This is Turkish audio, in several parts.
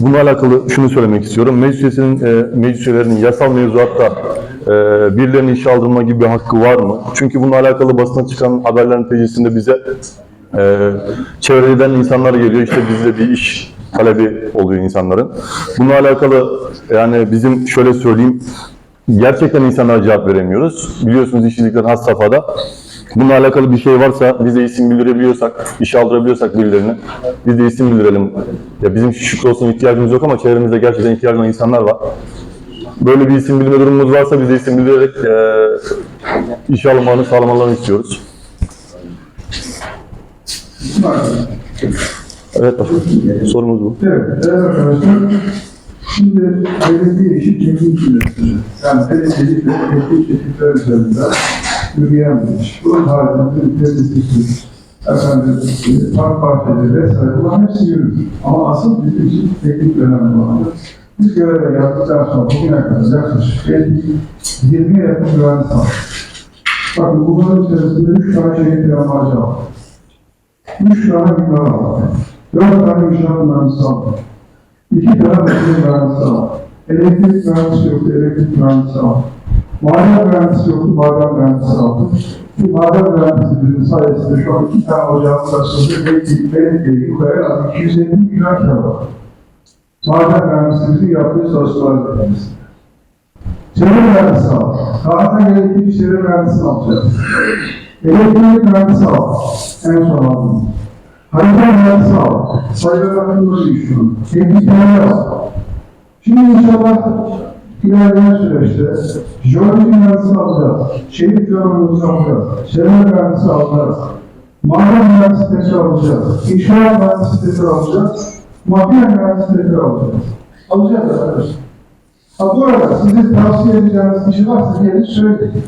Bununla alakalı şunu söylemek istiyorum. Meclis üyesinin, e, meclis üyelerinin yasal mevzuatta e, birilerinin işe aldırma gibi bir hakkı var mı? Çünkü bununla alakalı basına çıkan haberlerin neticesinde bize e, çevreden insanlar geliyor. İşte bizde bir iş talebi oluyor insanların. Bununla alakalı yani bizim şöyle söyleyeyim gerçekten insanlara cevap veremiyoruz. Biliyorsunuz işsizlikler has safhada. Bununla alakalı bir şey varsa, bize isim bildirebiliyorsak, iş aldırabiliyorsak birilerine, biz de isim bildirelim. Ya bizim şükür olsun ihtiyacımız yok ama çevremizde gerçekten ihtiyacı olan insanlar var. Böyle bir isim bilme durumumuz varsa bize isim bildirerek e, iş almalarını sağlamalarını istiyoruz. Evet başkanım. Sorumuz bu. Evet, arkadaşlar. Şimdi belediye işi teknik yönetimi. Yani belediyelik ve teknik ekipler üzerinden yürüyen bir iş. Bunun haricinde temizlikli, efendim, park bahçeleri vesaire bunların hepsi yürür. Ama asıl bizim için teknik önemli olanı. Biz göreve yaptıktan sonra bugüne kadar yaklaşık 20'ye yakın güvenlik var. Bakın bunların içerisinde 3 tane şehir planlamacı var. 3 tane bina var. 4 tane inşaat mühendisi var. İki tane makine mühendisi var. Elektrik mühendisi yoktu, elektrik mühendisi var. Maden mühendisi yoktu, maden mühendisi var. Bu maden mühendisinin sayesinde şu an iki tane ocağımız açıldı. Belki belediyeyi yukarıya 250 milyon kira var. Maden mühendisliğimizin yaptığı çalışmalar dediğimiz. Çevre mühendisi var. Zaten elektrik çevre mühendisi alacağız. Elektrik mühendisi var. En son aldığımız. Harita mühendisi var. Sayılar hakkında düşüyor. Tekniklerine var. Şimdi inşallah ilerleyen süreçte jeoloji mühendisi alacağız. Şehir planımızı alacağız. Çevre mühendisi alacağız. Maden mühendisi tekrar alacağız. İnşaat mühendisi tekrar alacağız. Makine mühendisi tekrar alacağız. Alacağız arkadaşlar. Ha bu arada sizin tavsiye edeceğiniz kişi varsa gelin söyleyin.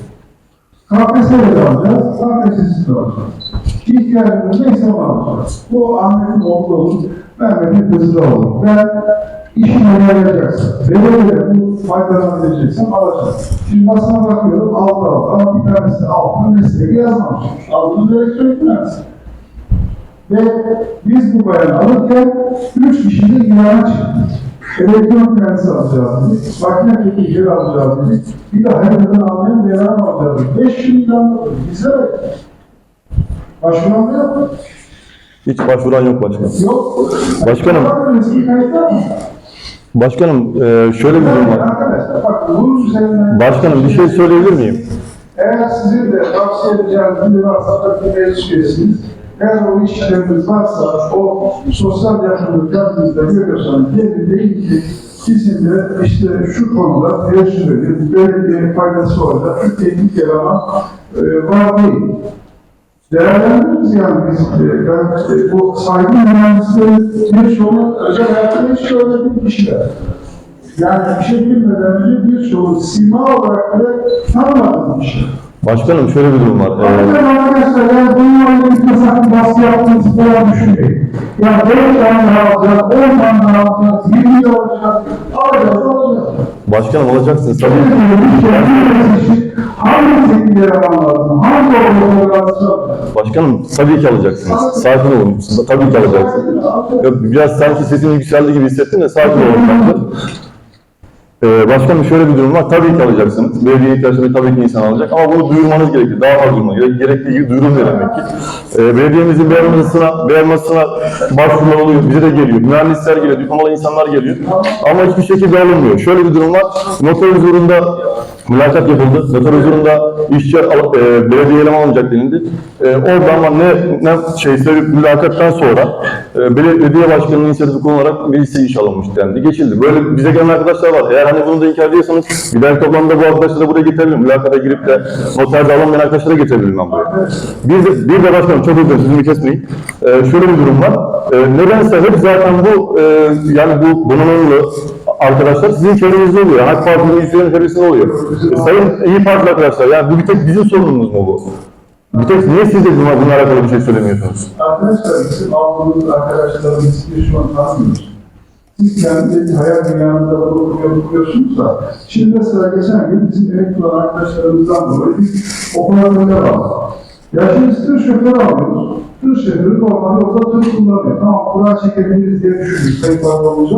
KPSS'de de alacağız, KPSS'de de alacağız. İhtiyacımız neyse alacağız. Bu Ahmet'in oğlu olur, Mehmet'in kızı da olur. Ben işine yarayacaksın. Belediye bu faydalanabileceksen alacağız. Şimdi basına bakıyorum, aldı aldı ama bir tanesi altına mesleği yazmamış. Aldığımız elektronik mühendisi. Ve biz bu bayanı alırken üç kişiyle ilana çıktık. Elektron mühendisi alacağız dedik, makine teknikleri alacağız dedik, bir de hayatından anlayan bir eleman alacağız dedik. Beş bize de başvuran da yok. Hiç başvuran yok başkanım. Yok. Başkanım. Mı? Başkanım e, şöyle bir durum var. Başkanım bir şey söyleyebilir miyim? Eğer sizin de tavsiye edeceğiniz biri varsa da bir meclis üyesiniz. Eğer o işleriniz varsa, o sosyal yakınlık yaptığınızda görüyorsanız gelin deyin ki bizim de işte şu konuda teşhir edin, belediyenin faydası olacak, şu teknik eleman e, var değil. Değerlendiririz yani biz, e, ben e, bu saygı mühendislerin bir çoğu özel hayatta hiç öğrendiğim kişiler. Yani bir şey bilmeden önce bir çoğu sima olarak bile tanımadığım kişiler. Başkanım şöyle bir durum var. E, Bakın arkadaşlar yani bununla ilgili sakın baskı yaptığınız falan düşünmeyin. Yani 5 tane alacağız, 10 tane alacağız, 20 de alacağız, alacağız, alacağız. başkanım olacaksınız tabii. Bir şey hangi teknikleri alman lazım? Başkanım tabii ki alacaksınız. Sakin olun. Tabii ki alacaksınız. Yok, biraz sanki sesim yükseldi gibi hissettim de sakin olun. Ee, başkanım şöyle bir durum var. Tabii ki alacaksınız. Belediye ihtiyaçları tabii ki insan alacak ama bunu duyurmanız gerekir. Daha fazla duyurmanız gerekir. Gerektiği gibi duyurulmuyor demek ki. Ee, belediyemizin beğenmesine, beğenmesine başvurular oluyor. Bize de geliyor. Mühendisler geliyor. Diplomalı insanlar geliyor. Ama hiçbir şekilde alınmıyor. Şöyle bir durum var. Noter huzurunda mülakat yapıldı. Noter huzurunda işçi e, belediye eleman alınacak denildi. E, orada ama ne, ne şeyse mülakattan sonra e, belediye başkanının inisiyatifi kullanarak meclise iş alınmış dendi. Geçildi. Böyle bize gelen arkadaşlar var. Eğer hani bunu da inkar ediyorsanız bir dahaki toplamda bu arkadaşları da buraya getirebilirim. Mülakata girip de noterde alınmayan arkadaşları getirebilirim ben buraya. Bir de, bir de başkanım çok özür sözümü kesmeyin. E, şöyle bir durum var. E, nedense hep zaten bu e, yani bu donanımlı arkadaşlar sizin çevrenizde oluyor. AK Parti'nin üyelerinin çevresinde oluyor. Sayın İyi Partili arkadaşlar yani bu bir tek bizim sorunumuz mu bu? Bir tek niye siz de bununla, bununla alakalı bir şey söylemiyorsunuz? Arkadaşlar bizim aldığımız arkadaşlarımız hiçbir şu an tanımıyoruz. Siz kendi hayal dünyanızda bunu yapıyorsunuz da, şimdi mesela geçen gün bizim emekli olan arkadaşlarımızdan dolayı bir operatörler var. Ya şimdi tır şoförü alıyoruz. Tır şoförü normalde orada tır kullanıyor. Tamam, kura çekebiliriz diye düşündük. Sayın olacak.